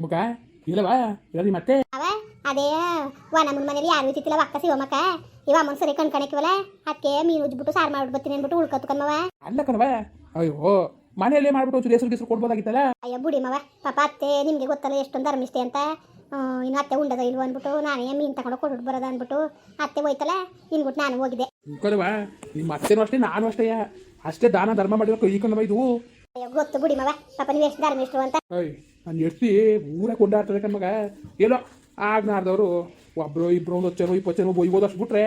ಮುಖ ಇಲ್ಲವಾ ಇಲ್ಲ ನಿಮ್ಮ ಮತ್ತೆ ಅವ ಅದೇ ವ ನಮ್ಮನ ಮನೇಲಿ ಯಾರು ಇತ್ತಿಲ್ಲ ಅಕ್ಕ ಶಿವಮಕ್ಕ ಇವ ಅಮ್ಮನ ಸರಿ ಕಣ್ಕಣಿಕ್ವಲ್ಲ ಅದಕ್ಕೆ ಮೀನು ಉಜ್ಬಿಟ್ಟು ಸಾರು ಮಾಡ್ಬಿಟ್ಟು ಬರ್ತೀನಿ ಅಂದ್ಬಿಟ್ಟು ಉಳ್ಕತ್ತು ಕಣ್ಮವ ಅಲ್ಲ ಕಣವ ಅಯ್ಯೋ ಮನೆಯಲ್ಲೇ ಮಾಡ್ಬಿಟ್ಟು ಒಂಚೂರು ಹೆಸರು ಹೆಸರು ಕೊಡ್ಬೋದಾಗಿತ್ತಲ್ಲ ಅಯ್ಯ ಬುಡಿ ಮವ ಪಾಪ ಅತ್ತೆ ನಿಮಗೆ ಗೊತ್ತಲ್ಲ ಎಷ್ಟೊಂದು ಧರ್ಮಿಷ್ಠೆ ಅಂತ ಇನ್ನು ಅತ್ತೆ ಉಂಡದ ಇಲ್ವ ಅಂದ್ಬಿಟ್ಟು ನಾನೇ ಮೀನು ತಗೊಂಡು ಕೊಟ್ಬಿಟ್ಟು ಬರೋದ ಅಂದ್ಬಿಟ್ಟು ಅತ್ತೆ ಹೋಯ್ತಲ್ಲ ಇನ್ಬಿಟ್ಟು ನಾನು ಹೋಗಿದೆ ಕಣವ ನಿಮ್ಮ ಅತ್ತೆನೂ ಅಷ್ಟೇ ನಾನು ಅಷ್ಟೇ ಅಷ್ಟೇ ದಾನ ಧರ್ಮ ಮಾಡಿರೋ ಈ ಕಣವ ಇದು ಅಯ್ಯೋ ಗೊತ್ತು ಬುಡಿ ಮವ ಪಾಪ ನೀವು ಎಷ್ಟು ಧರ್ಮಿಷ್ಠರು ಅಂತ ಅಯ್ಯ ನಾನು ಎಡ್ತಿ ಊರೇ ಕೊಂಡಾಡ್ತದೆ ಕಣ್ಮಗ ಏನೋ ಆಗ್ನಾರ್ದವರು ಒಬ್ಬರು ಇಬ್ಬರು ಒಂದು ಜನ ಇಪ್ಪತ್ತು ಜನ ಬೊಯ್ಬೋದು ಅಷ್ಟು ಬಿಟ್ರೆ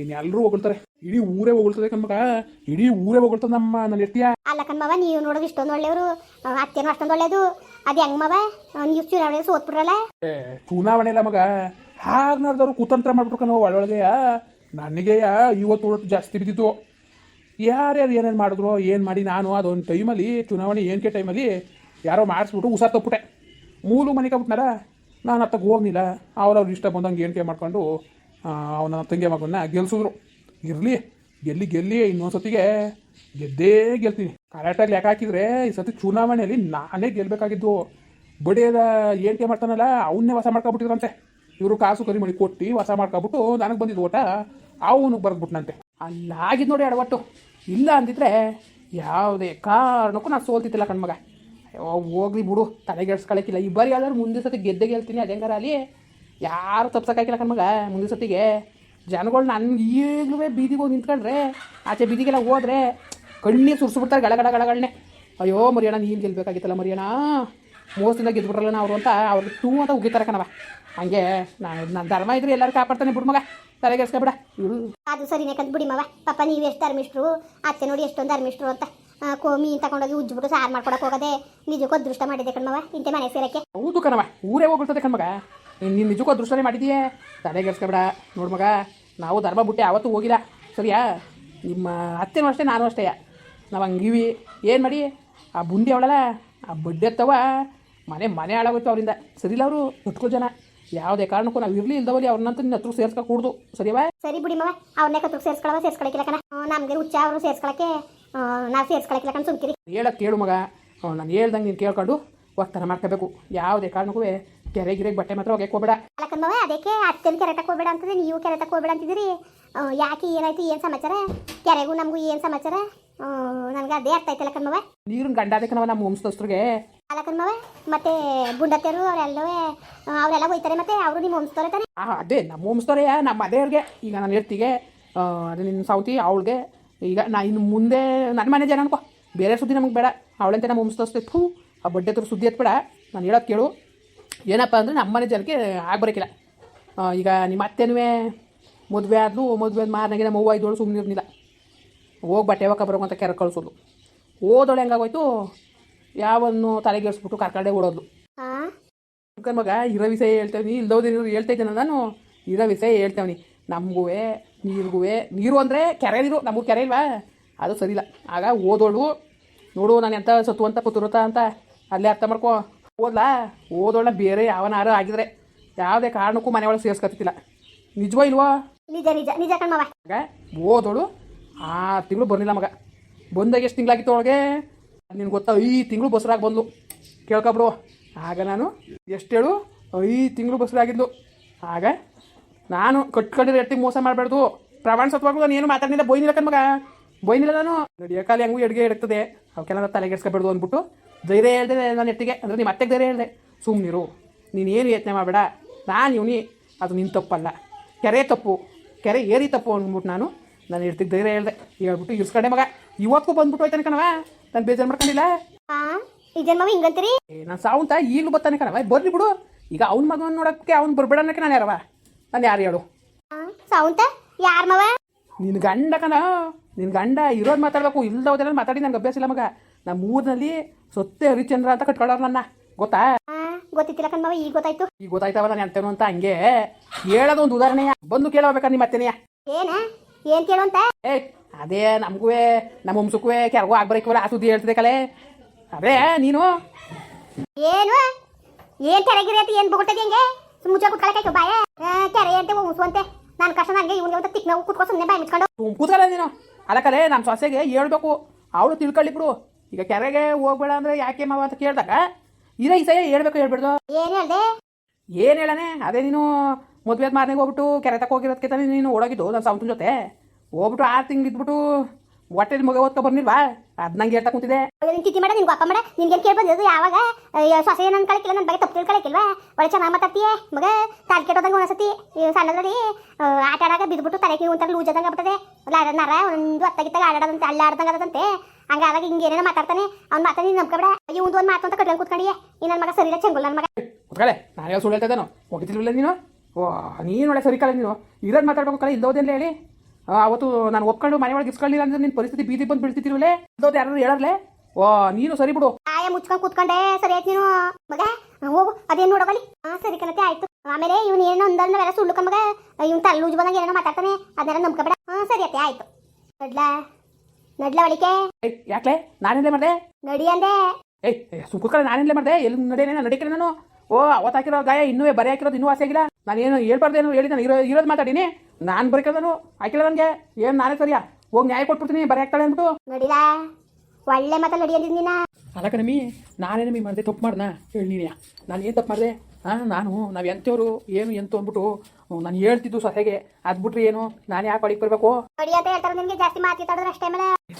ಇನ್ನೆಲ್ಲರೂ ಹೊಗಳ್ತಾರೆ. ಇಡೀ ಊರೇ ಹೊಗಳ್ತದೆ ಕಣ್ಮಗ ಇಡೀ ಊರೇ ಹೊಗಳ್ತದೆ ನಮ್ಮ ನನ್ನ ಎಡ್ತಿಯ ಅಲ್ಲ ಕಣ್ಮವ ನೀವು ನೋಡೋದು ಇಷ್ಟೊಂದು ಒಳ್ಳೆಯವರು. ಅತ್ತೆನೂ ಅಷ್ಟೊಂದು ಒಳ್ಳೆಯದು. ಅದು ಹೆಂಗ್ ಮವ? ನೀವು ಚುನಾವಣೆ ಸೋತ್ಬಿಡ್ರಲ್ಲ ಏ ಚುನಾವಣೆ ಇಲ್ಲ ಮಗ. ಹಾಗ್ನಾರ್ದವ್ರು ಕುತಂತ್ರ ಮಾಡ್ಬಿಟ್ರು ನಾವು ಒಳೊಳಗೆಯ ನನಗೆ ಇವತ್ತು ಉಳಟ್ಟು ಜಾಸ್ತಿ ಬಿದ್ದಿತ್ತು. ಯಾರ್ಯಾರು ಏನೇನು ಮಾಡಿದ್ರು ಏನು ಮಾಡಿ ನಾನು ಅದೊಂದು ಟೈಮಲ್ಲಿ ಚುನಾವಣೆ ಏನಕ್ಕೆ ಟೈಮಲ್ಲಿ ಯಾರೋ ಮಾಡಿಸ್ಬಿಟ್ಟು ಉಸಾರ್ ತಪ್ಪಿಟ್ಟೆ ಮೂಲು ಮನೆ ಕಬ್ಬಿಟ್ನಾರ ನಾನು ಅತ್ತಗೆ ಹೋಗ್ನಿಲ್ಲ. ಅವ್ರವ್ರ ಇಷ್ಟ ಬಂದಂಗೆ ಏಣಿಕೆ ಮಾಡ್ಕೊಂಡು ಅವನ ತಂಗಿ ಮಗನ್ನ ಗೆಲ್ಲಿಸಿದ್ರು ಇರಲಿ, ಗೆಲ್ಲಿ ಗೆಲ್ಲಿ ಇನ್ನೊಂದು ಸತಿಗೆ ಗೆದ್ದೇ ಗೆಲ್ತೀನಿ. ಕರೆಕ್ಟಾಗಿ ಲೆಕ್ಕ ಹಾಕಿದ್ರೆ ಈ ಸತಿ ಚುನಾವಣೆಯಲ್ಲಿ ನಾನೇ ಗೆಲ್ಲಬೇಕಾಗಿದ್ದು ಬಡಿಯದ ಏಣಿಕೆ ಮಾಡ್ತಾನಲ್ಲ ಅವನ್ನೇ ವಾಸ ಮಾಡ್ಕೊಬಿಟ್ಟಿದ್ರಂತೆ. ಇವರು ಕಾಸು ಕರಿ ಮಾಡಿ ಕೊಟ್ಟು ವಾಸ ಮಾಡ್ಕೊಬಿಟ್ಟು ನನಗೆ ಬಂದಿದ್ದು ಓಟ ಅವನಿಗೆ ಬರೆದ್ಬಿಟ್ನಂತೆ. ಅಲ್ಲಾಗಿದ್ದು ನೋಡಿ ಎಡವಟ್ಟು ಇಲ್ಲ ಅಂದಿದ್ರೆ ಯಾವುದೇ ಕಾರಣಕ್ಕೂ ನಾನು ಸೋಲ್ತಿದ್ದಿಲ್ಲ ಕಣ್ಮಗ. ಹೋಗ್ಲಿ ಬಿಡು ತಲೆಗೆಡ್ಸ್ಕೊಳಕ್ಕಿಲ್ಲ ಈ ಬಾರಿ ಯಾವ್ದಾದ್ರು ಮುಂದೆ ಸತಿ ಗೆದ್ದೆ ಗೆಲ್ತೀನಿ ಅದೇ ಅಲ್ಲಿ? ಯಾರು ತಪ್ಸಕ್ಕಾಗಿಲ್ಲ ಕಣ್ಮಗ ಮುಂದಿನ ಸತಿಗೆ. ಜನಗಳು ನನ್ಗೆ ಈಗಲೂ ಬೀದಿಗೆ ಹೋಗಿ ನಿಂತ್ಕೊಂಡ್ರೆ, ಆಚೆ ಬೀದಿಗೆಲ್ಲ ಹೋದ್ರೆ ಕಣ್ಣೀರು ಸುರಿಸ್ಬಿಡ್ತಾರೆ ಗಳಗಡ ಗಳಗಳನ್ನೇ ಅಯ್ಯೋ, ಮರಿಯಣ್ಣ, ನೀನು ಗೆಲ್ಬೇಕಾಗಿತ್ತಲ್ಲ ಮರಿಯಣ್ಣ? ಮೋಸದಿಂದ ಗೆದ್ಬಿಟ್ರಲ್ಲ ನಾವು ಅಂತ ಅವ್ರಿಗೆ ಟೂ ಅಂತ ಉಗಿತಾರೆ ಕಣವ ಹಂಗೆ ನಾನು ನನ್ನ ಧರ್ಮ ಇದ್ರೆ ಎಲ್ಲರೂ ಕಾಪಾಡ್ತಾನೆ ಬಿಡು ಮಗ ತಲೆಗೆಡ್ಸ್ಕೊಬೇಡ ಅದು ಸರಿನೇ ಕಂದ್ಬಿಡಿ ಬಿಡಿ ಮವ, ಪಾಪ ನೀವು ಎಷ್ಟು ಧರ್ಮಿಷ್ಟ್ರು? ಅತ್ತೆ ನೋಡಿ ಎಷ್ಟೊಂದು ಧರ್ಮಿಷ್ಟ್ರು ಅಂತ. ಕೋ ಮೀನು ತಗೊಂಡೋಗಿ ಉಜ್ಬಿಟ್ಟು ಸಾರು ಮಾಡ್ಕೊಡಕ್ಕೆ ಹೋಗದೆ. ನಿಜಕ್ಕೂ ಅದೃಷ್ಟ ಮಾಡಿದೆ ಕಣ್ಮವ ಇಂತೆ ಮನೆ ಸೇರಕ್ಕೆ. ಹೌದು ಕಣವ ಊರೇ ಹೋಗ್ಬಿಡ್ತದೆ ಕಣ್ಮಗ ನೀನು ನಿಜಕ್ಕೂ ಅದೃಷ್ಟನೇ ಮಾಡಿದೀಯೇ? ತಲೆಗೆಡ್ಸ್ಕೊಬೇಡ. ನೋಡು ಮಗ ನಾವು ಧರ್ಮ ಬಿಟ್ಟು ಯಾವತ್ತೂ ಹೋಗಿಲ್ಲ. ಸರಿಯಾ? ನಿಮ್ಮ ಅತ್ತೆನೂ ಅಷ್ಟೇ ನಾನು ಅಷ್ಟೇ ನಾವು ಹಂಗಿವಿ. ಏನು ಮಾಡಿ? ಆ ಬುಂದಿ ಅವಳಲ್ಲ ಆ ಬಡ್ಡೆ ಎತ್ತವ ಮನೆ ಮನೆ ಹಾಳಾಗೋಯ್ತು ಅವರಿಂದ. ಸರಿಲ್ಲ ಅವರು? ಎತ್ಕೋ ಜನ. ಯಾವುದೇ ಕಾರಣಕ್ಕೂ ನಾವು ಇರಲಿ ಇಲ್ದವಲ್ಲಿ ಅವ್ರನ್ನಂತ ನಿನ್ನ ಹತ್ರ ಸೇರ್ಸ್ಕೊಡ್ದು ಸರಿಯವಾ ಸರಿ ಬಿಡಿ ಮವ ಅವ್ರನ್ನೇ ಕತ್ರ ಸೇರ್ಸ್ಕೊಳವ ಸೇರ್ಸ್ಕೊಳಕಿಲ್ಲ ಕಣ. ನಮಗೆ ಹುಚ್ಚ ಅವರು ಸೇರ್ಸ್ಕೊಳಕ್ಕೆ. ನಾವು ಸೇರ್ಸ್ಕೊಳಕಿಲ್ಲ ಕಣ ಸುಮ್ಕಿರಿ. ಹೇಳಕ್ಕೆ ಕೇಳು ಮಗ. ನಾನು ಹೇಳ್ದಂಗೆ ನೀನು ಕೇಳ್ಕೊಂಡು ಒತ್ತರ ಮಾಡ್ಕೋಬೇಕು. ಯಾವುದೇ ಕಾರಣಕ್ಕೂ ಕೆರೆ ಗಿರೆಗೆ ಬಟ್ಟೆ ಮಾತ್ರ ಹೋಗಕ್ಕೆ ಹೋಗ್ಬೇಡ. ಅಲ್ಲ ಕಣ್ಮವ ಅದಕ್ಕೆ ಅತ್ತೆನ ಕೆರೆ ಹೋಗ್ಬೇಡ ಅಂತಂದ್ರೆ ನೀವು ಕೆರೆ ಹೋಗ್ಬೇಡ ಅಂತಿದ್ದೀರಿ. ಯಾಕೆ ಏನಾಯ್ತು ಏನು ಸಮಾಚಾರ? ಕೆರೆಗೂ ನಮಗೂ ಏನು ಸಮಾಚಾರ? ನನಗೆ ಅದೇ ಅರ್ಥ ಆಯ್ತಲ್ಲ ಕಣ್ಮವ ನೀರಿನ ಗಂಡಾದಕ್ಕೆ ನಾವು ನಮ್ಮ ವಂಶದಸ್ತ್ರಿಗೆ ಅಲ್ಲ ಕಣ್ಮವ ಮತ್ತೆ ಬುಂಡತ್ತೆರು ಅವರೆಲ್ಲವೇ ಅವರೆಲ್ಲ ಹೋಯ್ತಾರೆ ಮತ್ತೆ ಅವರು ನಿಮ್ಮ ವಂಶದವ್ರೆ ತಾನೆ? ಅದೇ ನಮ್ಮ ವಂಶದವರೆಯ ನಮ್ಮ ಅದೇವ್ರಿಗೆ ಈಗ ನಾನು ಹೇಳ್ತೀಗೆ ಅದು ನಿನ್ನ ಸೌತಿ ಅವಳಿಗೆ. ಈಗ ನಾ ಇನ್ನು ಮುಂದೆ ನನ್ನ ಮನೆ ಜನ ಅನ್ಕೋ. ಬೇರೆ ಸುದ್ದಿ ನಮಗೆ ಬೇಡ. ಅವಳಂತೆ ನಮ್ಮ ವಂಶದಸ್ತೆ ಥೂ ಆ ಬಡ್ಡೆ ಹತ್ರ ಸುದ್ದಿ ಎತ್ಬೇಡ. ನಾನು ಹೇಳೋದು ಕೇಳು. ಏನಪ್ಪ ಅಂದರೆ ನಮ್ಮ ಮನೆ ಜನಕ್ಕೆ ಆಗ್ಬರಕಿಲ್ಲ ಈಗ ನಿಮ್ಮ ಅತ್ತೆನೂ ಮದುವೆ ಆದ್ಲು ಮದುವೆ ಆದ ಮಾರನಾಗೆ ನಮ್ಮ ಅವ್ವ ಐದೋಳು ಸುಮ್ಮನೆ ಇರಲಿಲ್ಲ ಹೋಗಿ ಬಟ್ಟೆ ಯಾವಾಗ ಬರೋಕ್ಕಂತ ಕೆರೆ ಕಳಿಸೋದು. ಓದೋಳು ಹೆಂಗಾಗೋಯ್ತು? ಯಾವನ್ನು ತಲೆಗೇರಿಸ್ಬಿಟ್ಟು ಕರ್ಕಂಡೆ ಓಡೋದು ಹಾಂ ಮಗ ಇರೋ ವಿಷಯ ಹೇಳ್ತೇವೆ ಇಲ್ದೋದಿರೋ ಹೇಳ್ತಾ ಇದ್ದೇನೆ ನಾನು. ಇರೋ ವಿಷಯ ಹೇಳ್ತೇವೆ ನಮಗೂ ನೀರಿಗೂ ನೀರು ಅಂದರೆ ಕೆರೆ ನೀರು ನಮಗೂ ಕೆರೆ ಇಲ್ವಾ? ಅದು ಸರಿ ಇಲ್ಲ ಆಗ ಓದೋಳು ನೋಡು ನಾನು ಎಂಥ ಸತ್ತುವಂತ ಕೂತಿರುತ್ತ ಅಂತ ಅಲ್ಲೇ ಅರ್ಥ ಮಾಡ್ಕೊ. ಓದ್ಲಾ? ಓದೋಳ ಬೇರೆ ಯಾವನಾರು ಆಗಿದ್ರೆ ಯಾವುದೇ ಕಾರಣಕ್ಕೂ ಮನೆಯೊಳಗೆ ಸೇರಿಸ್ಕೊತಿಲ್ಲ ನಿಜವೋ ಇಲ್ವೋ? ನಿಜ ನಿಜ ನಿಜ ಕಣ್ಮವ ಆಗ ಓದೋಳು ಆ ತಿಂಗಳು ಬರಲಿಲ್ಲ ಮಗ. ಬಂದಾಗ ಎಷ್ಟು ತಿಂಗಳಾಗಿತ್ತು ಒಳಗೆ ನಿನ್ಗೆ ಗೊತ್ತಾ ಐದು ತಿಂಗಳು ಬಸ್ರಾಗಿ ಬಂದ್ಲು. ಕೇಳ್ಕೊಬ್ರು ಆಗ ನಾನು ಎಷ್ಟು ಹೇಳು ಐದು ತಿಂಗಳು ಬಸ್ರಾಗಿದ್ಲು. ಆಗ ನಾನು ಕಟ್ಕೊಂಡಿರೋ ಎತ್ತಿಗೆ ಮೋಸ ಮಾಡಬಾರ್ದು. ಪ್ರವಾಣ ಸತ್ವಾಗ ನಾನು ಏನು ಮಾತಾಡಲಿಲ್ಲ. ಬೈನಿಲ್ಲ ಕಣ್ಮಗ ಬೈನಿಲ್ಲ ನಾನು. ನಡಿಯೋ ಕಾಲ ಹೆಂಗೂ ಎಡ್ಗೆ ಇಡ್ತದೆ ಅವಕ್ಕೆಲ್ಲ ತಲೆಗೆಡ್ಸ್ಕೊಬೇಡ್ದು ಅಂದ್ಬಿಟ್ಟು ಧೈರ್ಯ ಹೇಳ್ದೆ ನಾನು ಎತ್ತಿಗೆ ಅಂದರೆ ನಿಮ್ಮ ಅತ್ತೆಗೆ ಧೈರ್ಯ ಹೇಳಿದೆ. ಸುಮ್ಮನಿರು ಏನು ಯೋಚನೆ ಮಾಡಬೇಡ. ನಾನು ಇವನಿ. ಅದು ನಿನ್ನ ತಪ್ಪಲ್ಲ. ಕೆರೆ ತಪ್ಪು. ಕೆರೆ ಏರಿ ತಪ್ಪು ಅಂದ್ಬಿಟ್ಟು ನಾನು ನಾನು ಇರ್ತಿಗೆ ಧೈರ್ಯ ಹೇಳ್ದೆ. ಹೇಳ್ಬಿಟ್ಟು ಇರ್ಸ್ಕೊಂಡೆ ಮಗ. ಇವತ್ತಿಗೂ ಬಂದ್ಬಿಟ್ಟು ಹೋಯ್ತಾನೆ ಕಣವ ನಾನು ಬೇಜಾರು ಮಾಡ್ಕೊಂಡಿಲ್ಲ? ನಾನು ಸಾವಂತ ಈಗಲೂ ಬರ್ತಾನೆ ಕಣವ ಬರ್ಲಿ ಬಿಡು. ಈಗ ಅವ್ನ ಮಗನ ನೋಡೋಕ್ಕೆ ಅವ್ನು ಬರ್ಬೇಡ ಅನ್ನಕ್ಕೆ ನಾನು ಯಾರವ ನಾನು ಯಾರು ಹೇಳು? ಸೌಂತ ಯಾರ್ ಮವ? ನಿನ್ನ ಗಂಡ ಕಣ ನಿನ್ನ ಗಂಡ ಇರೋದು ಮಾತಾಡಬೇಕು ಹೋದ್ರೆ ಮಾತಾಡಿ ನಂಗೆ ಅಭ್ಯಾಸ ಇಲ್ಲ ಮಗ. ನಮ್ಮ ಊರಿನಲ್ಲಿ ಸೊತ್ತೆ ಹರಿಚಂದ್ರ ಅಂತ ಕಟ್ಕೊಳ್ಳೋರು ನನ್ನ ಗೊತ್ತಾ? ಗೊತ್ತಿತ್ತಿಲ್ಲ ಕಣ್ಮವ ಈಗ ಗೊತ್ತಾಯ್ತು. ಈಗ ಗೊತ್ತಾಯ್ತವ ನಾನು ಅಂತೇನು ಅಂತ ಹಂಗೆ ಹೇಳೋದು ಒಂದು ಉದಾಹರಣೆಯ ಬಂದು ಕೇಳಬೇಕಾ ನಿಮ್ಮ ಅತ್ತೆನೆಯ ಏನ? ಏನ್ ಏ ಅದೇ ನಮಗೂ ನಮ್ಮ ವಂಶಕ್ಕೂ ಕೆರಗೂ ಆಗ್ಬೇಕು ಆ ಸುದ್ದಿ ಹೇಳ್ತಿದೆ ಕಲೆ. ಅದೇ ನೀನು? ಏನು? ಏನ್ ಕೆರಗಿರಿ ಅಂತ ಏನ್ ಬೊಗಟದಿ ಹೆಂಗೆ? ಮುಚ್ಚ ಕುತ್ಕೊಳಕಾಯ್ತು ಬಾಯ. ಕೆರೆ ಅಂತ ಮುಸುವಂತೆ ನಾನು ಕಷ್ಟ ನನಗೆ ಇವ್ನಿಗೆ ಅಂತ ತಿಕ್ ನಾವು ಕುತ್ಕೊ ಸುಮ್ಮನೆ ಬಾಯಿ ಮುಚ್ಕೊಂಡು. ಕೂತ್ಕಲ್ಲ ನೀನು. ಅಲ್ಲ ಕಲೆ ನಮ್ಮ ಸೊಸೆಗೆ ಹೇಳ್ಬೇಕು. ಅವಳು ತಿಳ್ಕೊಳ್ಳಿ ಬಿಡು. ಈಗ ಕೆರೆಗೆ ಹೋಗ್ಬೇಡ ಅಂದ್ರೆ ಯಾಕೆ ಮಾವ ಅಂತ ಕೇಳಿದಾಗ ಇರ ಈ ಸೈ ಹೇಳ್ಬೇಕು ಹೇಳ್ಬಿಡ್ದು. ಏನ್ ಹೇಳ್ದೆ? ಏನು ಹೇಳನೆ? ಅದೇ ನೀನು ಮದುವೆ ಮಾರನೆಗೆ ಹೋಗ್ಬಿಟ್ಟು ಕೆರೆ ತಕ್ಕ ಹೋಗಿರೋದಕ್ಕೆ ತಾನೇ ನೀನು ಓಡೋಗಿದ್ದು ನನ್ನ ಸೌತನ ಜೊತೆ. ಹೋಗ್ಬಿಟ್ಟು ಆರು ತಿಂಗಳು ಇದ್ಬಿಟ್ಟು ಹೊಟ್ಟೆ ಮಗ ಓದ್ಕೊ ಬರ್ನಿಲ್ವಾ? ಅದ್ ನಂಗೆ ಹೇಳ್ತಾ ಕುಂತಿದೆ ನಿನ್ ತಿಥಿ ಮಾಡ ನಿನ್ಗೆ ಅಪ್ಪ ಮಾಡ ನಿನ್ಗೆ ಕೇಳಿ ಬಂದಿದ್ದು ಯಾವಾಗ ಸೊಸೆ ನನ್ ಕಳಕಿಲ್ಲ ನನ್ನ ಬಗ್ಗೆ ತಪ್ಪು ತಿಳ್ಕೊಳಕಿಲ್ವಾ? ಒಳ್ಳೆ ಚೆನ್ನಾಗಿ ಮಾತಾಡ್ತೀಯ? ಮಗ ತಾಲ್ ಕೆಟ್ಟೋದಂಗೆ ಒಂದ್ಸತಿ ಸಣ್ಣದ್ರಲ್ಲಿ ಆ, ಆಟ ಆಡಾಗ ಬಿದ್ಬಿಟ್ಟು ತಲೆಗೆ ಒಂಥರ ಲೂಜ್ ಆದಂಗೆ ಆಗ್ಬಿಟ್ಟದೆ. ಲಾರ ನರ ಒಂದು ಅತ್ತಗಿತ್ತಾಗ ಆಡಾಡದಂತೆ ಅಲ್ಲಾಡ್ದಂಗೆ ಆಡದಂತೆ. ಹಂಗಾದಾಗ ಹಿಂಗೆ ಏನೇನೋ ಮಾತಾಡ್ತಾನೆ. ಅವ್ನು ಮಾತಾಡಿ ನಂಬ್ಕೊಬೇಡ. ಈ ಒಂದು ಮಾತು ಅಂತ ಕಟ್ಕೊಂಡು ಕೂತ್ಕೊಂಡಿಯೇ. ಈ ನನ್ನ ಮಗ ಸರಿ ಇಲ್ಲ ಚೆಂಗುಲ್ ನನ್ನ ಮಗ. ಕುತ್ಕಳೆ. ನಾನು ಯಾವ ಸುಳ್ಳು ಹೇಳ್ತಾ ಇದ್ದಾನು? ಹೋಗಿದ್ದಿಲ್ವಲ್ಲ ನೀನು? ಓ ನೀನು ಒಳ್ಳೆ ಸರಿ ಕಳೆ ನೀನು. ಇರೋದು ಮಾತಾಡ್ಬೇಕು ಕಳೆ ಇಲ್ದೋದೇನು ಹೇಳಿ? ಅವತ್ತು ನಾನು ಒಪ್ಕೊಂಡು ಮನೆ ಒಳಗೆ ಇಸ್ಕೊಳ್ಳಿಲ್ಲ ಅಂದ್ರೆ ನಿನ್ನ ಪರಿಸ್ಥಿತಿ ಬೀದಿ ಬಂದು ಬೀಳ್ತಿದ್ದೀರಲ್ಲೇ ಅದೋದು ಯಾರು ಹೇಳರ್ಲೆ? ಓ ನೀನು ಸರಿ ಬಿಡು. ಆಯ ಮುಚ್ಕೊಂಡು ಕೂತ್ಕೊಂಡೆ. ಸರಿ ಆಯ್ತು ನೀನು. ಮಗ ಹೋಗು. ಅದೇನು ನೋಡೋಗಲಿ ಹಾ ಸರಿ ಕಣತೆ ಆಯ್ತು. ಆಮೇಲೆ ಇವ್ನು ಏನೋ ಒಂದಲ್ಲ ಸುಳ್ಳು ಮಗ. ಇವ್ನು ತಲ್ಲೂಜ್ ಬಂದಾಗ ಏನೋ ಮಾತಾಡ್ತಾನೆ. ಅದನ್ನೆಲ್ಲ ನಂಬ್ಕೊಬೇಡ. ಹಾ ಸರಿ ಅತ್ತೆ ಆಯ್ತು. ನಡ್ಲ. ನಡ್ಲ ಒಳಿಕೆ ಯಾಕ್ಲೆ? ನಾನೇನ್ಲೇ ಮಾಡಿದೆ? ನಡಿ ಅಂದೆ. ಏಯ್ ಸುಕ್ಕುಕಳೆ ನಾನೇನ್ಲೆ ಮಾಡಿದೆ? ಎಲ್ಲಿ ನಡೆಯೇನ? ನಡಿಕೆ ನಾನು. ಓ ಅವತ್ತು ಹಾಕಿರೋ ಗಾಯ ಇನ್ನೂ ಬರೆ ಹಾಕಿರೋದು ಇನ್ನೂ ಆಸೆ ಆಗಿಲ್ಲ. ನಾನು ಏನು ಹೇಳ್ಬಾರ್ದೇನು ಹೇಳಿದ್ದಾನೆ ನಾನು ಇರೋ ಇರೋದು ಮಾತಾಡೀನಿ. ನಾನು ಬರೀಕೋದನು. ಹಾಕಿಲ್ಲ ನನಗೆ ಏನು ನಾನೇ ಸರಿಯಾ? ಹೋಗಿ ನ್ಯಾಯ ಕೊಟ್ಬಿಡ್ತೀನಿ ಬರೀ ಹಾಕ್ತಾಳೆ ಅಂದ್ಬಿಟ್ಟು. ನಡಿಲ? ಒಳ್ಳೆ ಮಾತಲ್ಲಿ ನಡಿ ಅಂದಿದ್ ನೀನ? ಅಲ್ಲ ಕಣಮಿ ನಾನೇನಮಿ ಮಾಡಿದೆ ತಪ್ಪು ಮಾಡ್ದ ಹೇಳಿ ನೀನು. ನಾನು ಏನು ತಪ್ಪು ಮಾಡಿದೆ? ಹಾಂ ನಾನು ನಾವು ಎಂಥವ್ರು ಏನು ಎಂತ ಅಂದ್ಬಿಟ್ಟು ನಾನು ಹೇಳ್ತಿದ್ದು ಸೊಸೆಗೆ ಅದು ಬಿಟ್ರೆ ಏನು? ನಾನು ಯಾಕೆ ಅಡಿಗೆ ಬರಬೇಕು?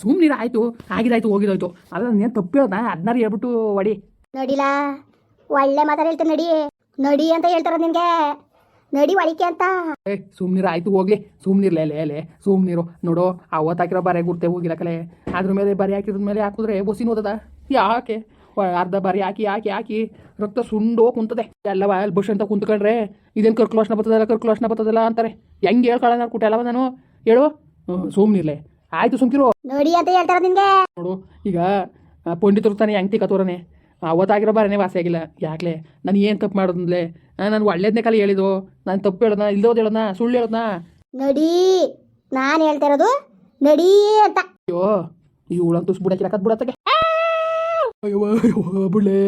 ಸುಮ್ಮನೆ ಆಯಿತು. ಆಗಿದಾಯ್ತು ಹೋಗಿದಾಯ್ತು. ಅಲ್ಲ ನೀನು ತಪ್ಪು ಹೇಳ್ದ? ಅದನ್ನಾರು ಹೇಳ್ಬಿಟ್ಟು ಒಡಿ. ನಡಿಲ? ಒಳ್ಳೆ ಮಾತಾಡ ಹೇಳ್ತೀನಿ ನಡಿ. ನಡಿ ಅಂತ ಹೇಳ್ತಾರ ನಿನ್ಗೆ ನಡಿ ಒಳಿಕೆ ಅಂತ. ಏ ಸುಮ್ನಿರ ಆಯ್ತು ಹೋಗ್ಲಿ. ಸುಮ್ನಿರ್ಲೆ ಲೇ ಲೇ ಸುಮ್ನಿರು. ನೋಡು ಅವತ್ತು ಹಾಕಿರೋ ಬರೆ ಗುರ್ತೆ ಹೋಗಿಲ್ಲ ಕಲೆ ಅದ್ರ ಮೇಲೆ ಬರೆ ಹಾಕಿದ್ರ ಮೇಲೆ ಹಾಕಿದ್ರೆ ಬಸ್ಸಿನ ಓದದ ಯಾಕೆ? ವ- ಅರ್ಧ ಬರೆ ಹಾಕಿ ಹಾಕಿ ಹಾಕಿ ರಕ್ತ ಸುಂಡೋ ಕುಂತದೆ. ಎಲ್ಲ ಅಲ್ಲಿ ಬಸ್ ಅಂತ ಕುಂತ್ಕೊಂಡ್ರೆ ಇದೇನು ಕರ್ಕಲು ಅರ್ಶನ ಬರ್ತದಲ್ಲ ಕರ್ಕಲು ಅರ್ಶನ ಬರ್ತದಲ್ಲ ಅಂತಾರೆ. ಹೆಂಗ್ ಹೇಳ್ಕೊಳ್ಳ ನಾನು ಕುಟೆಲ್ಲವ ನಾನು? ಹೇಳು. ಹ್ಮ್, ಸುಮ್ನಿರ್ಲೆ. ಆಯ್ತು ಸುಮ್ಕಿರು. ನೋಡಿ ಅಂತ ಹೇಳ್ತಾರ ನಿಂಗೆ ನೋಡು ಈಗ ಆ, ಪಂಡಿತರು ತಾನೆ ಹೆಂಗ್ ತಿಕ್ಕತ್ತೋರನೆ ಅವತ್ತಾಗಿರೋ ಬಾರನೇ ವಾಸಿ ಆಗಿಲ್ಲ. ಯಾಕ್ಲೆ? ನಾನು ಏನು ತಪ್ಪು ಮಾಡೋದ್ಲೆ ನಾನು ಒಳ್ಳೇದನ್ನೇ ಕಲಿ ಹೇಳಿದ್ದು. ನಾನು ತಪ್ಪು ಹೇಳೋದ? ಇಲ್ದೋದು ಹೇಳೋದನ್ನ ಸುಳ್ಳು ಹೇಳೋದನ್ನ ನಡಿ. ನಾನು ಹೇಳ್ತಾ ಇರೋದು ನಡಿ ಅಂತ. ಅಯ್ಯೋ ಇವಳಂತೂ ಬಿಡಕ್ಕೆ ಹಾಕತ್ ಬಿಡತ್ತಗೆ. ಅಯ್ಯೋ ಅಯ್ಯೋ ಬುಳ್ಳೆ.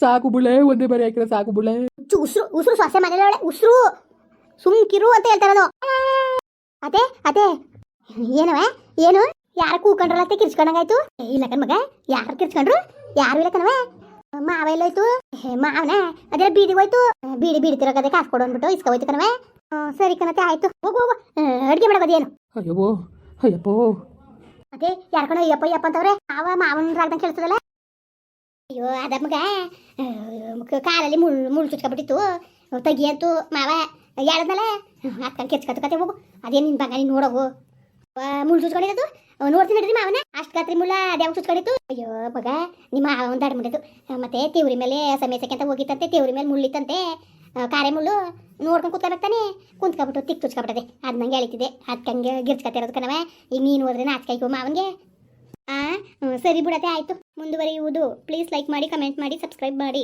ಸಾಕು ಬುಳೆ ಒಂದೇ ಬಾರಿ ಹಾಕಿರೋ ಸಾಕು ಬುಳೆ ಉಸಿರು ಉಸಿರು ಸೊಸೆ ಮನೇಲಿ ಉಸಿರು ಉಸ್ರು. ಸುಮ್ಕಿರು ಅಂತ ಹೇಳ್ತಾ ಇರೋದು. ಅದೇ ಅದೇ. ಏನವ ಏನು? ಯಾರು ಕೂಕೊಂಡ್ರಲ್ಲ ಅಂತ ಕಿರ್ಚ್ಕೊಂಡಂಗಾಯ್ತು? ಇಲ್ಲ ಕಣ್ ಮಗ. ಯಾರು ಕಿರ್ಚ್ಕೊಂಡ್ರು? ಯಾರು ಇಲ್ಲ ಕಣವ ಮಾವ ಎಲ್ಲೋಯ್ತು ಹೇ ಮಾವನ ಅದೇ ಬೀದಿ ಹೋಯ್ತು. ಬೀಡಿ ಬೀಡಿ ತಿರೋಗದೆ ಕಾಸು ಕೊಡು ಅಂದ್ಬಿಟ್ಟು ಇಸ್ಕ ಹೋಯ್ತು ಕಣವ ಸರಿ ಕಣತೆ ಆಯ್ತು. ಹೋಗು ಹೋಗು. ಅಡುಗೆ ಮಾಡೋದೇನು ಅಯ್ಯೋ ಅಯ್ಯಪ್ಪೋ ಅದೇ ಯಾರ ಕಣ ಅಯ್ಯಪ್ಪ ಅಯ್ಯಪ್ಪ ಅಂತವ್ರೆ? ಮಾವ ಮಾವನ ರಾಗ್ದಂಗೆ ಕೇಳಿಸ್ತದಲ್ಲ ಅಯ್ಯೋ ಅದ ಮಗ ಕಾಲಲ್ಲಿ ಮುಳ್ ಮುಳ್ಳು ಚುಚ್ಕೊಬಿಟ್ಟಿತ್ತು ತೆಗಿಯಂತು ಮಾವ ಯಾರದಲ್ಲ ಅಕ್ಕ ಕೆಚ್ಕತ್ತು ಕತೆ ಹೋಗು. ಅದೇ ನಿನ್ ಬಂಗ ನೀನು ನೋಡೋಗು. ಮುಳ್ಳು ಚುಚ್ಕೊಂಡಿರೋದು? ನೋಡ್ತೀನಿ ನಡ್ರಿ ಮಾವನ? ಅಷ್ಟು ಕತ್ರಿ ಮುಳ್ಳ ಅದ್ಯಾವ ಚುಚ್ಕೊಂಡಿತ್ತು ಅಯ್ಯೋ ಮಗ ನಿಮ್ಮ ಮಾವ ಒಂದು ದಡ ಮುಟ್ಟಿತ್ತು ಮತ್ತೆ ತೇವ್ರಿ ಮೇಲೆ ಸಮಯಸಕ್ಕೆ ಅಂತ ಹೋಗಿತ್ತಂತೆ ತೇವ್ರಿ ಮೇಲೆ ಮುಳ್ಳಿತ್ತಂತೆ. ಕಾರೆ ಮುಳ್ಳು ನೋಡ್ಕೊಂಡು ಕೂತ್ಕೊಬೇಕಾನೆ ಕುಂತ್ಕೊಬಿಟ್ಟು ತಿಕ್ ಚುಚ್ಕೊಬಿಟ್ಟದೆ ಅದ್ ನಂಗೆ ಹೇಳ್ತಿದ್ದೆ ಅದಕ್ಕಂಗೆ ಗಿರ್ಚ್ಕತ್ತಿರೋದು ಕಣವ ಈಗ ನೀನು ಹೋದ್ರೆ ನಾಚ್ಕೈಕೋ ಮಾವನ್ಗೆ. ಹ್ಮ್, ಸರಿ ಬಿಡತ್ತೆ ಆಯ್ತು. ಮುಂದುವರಿಯುವುದು. ಪ್ಲೀಸ್ ಲೈಕ್ ಮಾಡಿ ಕಮೆಂಟ್ ಮಾಡಿ ಸಬ್ಸ್ಕ್ರೈಬ್ ಮಾಡಿ.